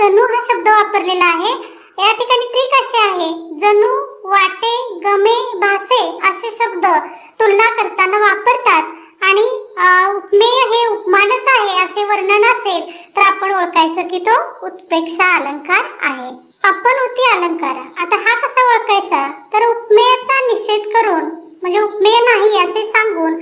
जणू हा शब्द वापरलेला आहे. या ठिकाणी ट्रिक असे आहे. जणू वाटे गमे भासे असे शब्द तुलना करताना वापरतात. आणि उपमेय हे उपमानच आहे असे वर्णन असेल तर आपण ओळखायचं की तो उत्प्रेक्षा अलंकार आहे. आपण होती अलंकार. आता हा कसा ओळखायचा? तर उपमेयाचा निषेध करून म्हणजे उपमेय नाही असे सांगून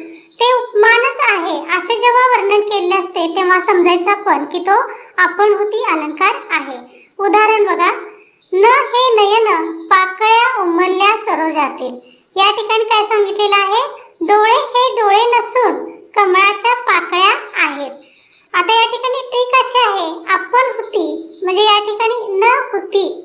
आहे. असे जेव्हा वर्णन केले असते तेव्हा समजायचं पण की तो आपण होती अलंकार आहे. उदाहरण बघा. न हे नयन पाकळ्या उमलल्या सरोजातील. या ठिकाणी काय सांगितलेलं आहे? डोळे हे डोळे नसून कमळाच्या पाकळ्या आहेत. आता या ठिकाणी ट्रिक अशी आहे. आपण होती म्हणजे या ठिकाणी न होती.